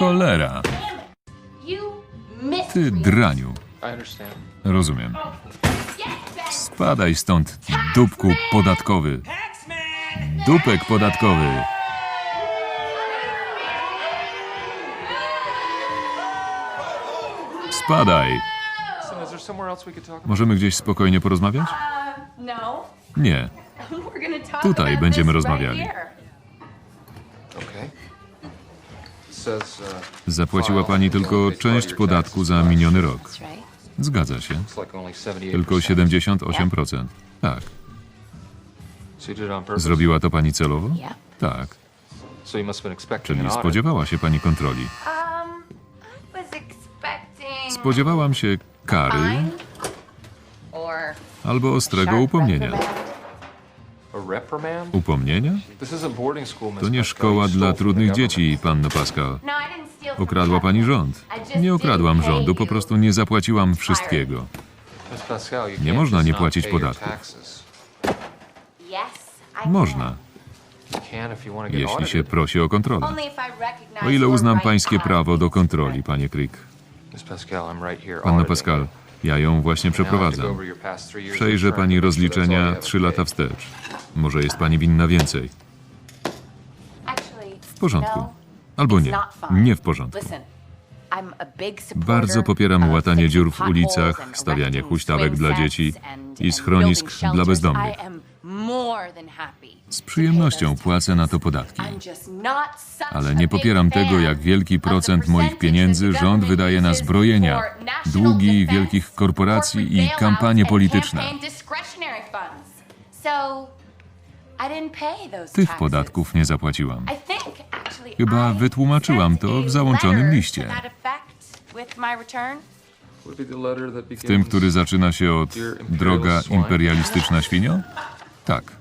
Cholera, ty draniu. Rozumiem. Spadaj stąd, dupku podatkowy. Dupek podatkowy. Spadaj. Możemy gdzieś spokojnie porozmawiać? Nie. Tutaj będziemy rozmawiali. Zapłaciła pani tylko część podatku za miniony rok. Zgadza się. it's like only 78%. Tylko 78%. Tak. Zrobiła to pani celowo? Tak. Czyli spodziewała się pani kontroli. Spodziewałam się kary albo ostrego upomnienia. Upomnienia? To nie szkoła dla trudnych dzieci, panno Pascal. No, Okradła pani rząd. Nie okradłam rządu, po prostu nie zapłaciłam wszystkiego. Nie można nie płacić podatków. Można, jeśli się prosi o kontrolę. O ile uznam pańskie prawo do kontroli, panie Crick. Miss Pascal, ja ją właśnie przeprowadzam. Przejrzę pani rozliczenia trzy lata wstecz. Może jest pani winna więcej. W porządku. no, Albo nie. Nie w porządku. Bardzo popieram łatanie dziur w ulicach, stawianie huśtawek dla dzieci i schronisk dla bezdomnych. Z przyjemnością płacę na to podatki. Ale nie popieram tego, jak wielki procent moich pieniędzy rząd wydaje na zbrojenia, długi wielkich korporacji i kampanie polityczne. Tych podatków nie zapłaciłam. I think, actually, Chyba I wytłumaczyłam to w załączonym liście. W tym, który zaczyna się od Droga imperialistyczna świnio? Tak.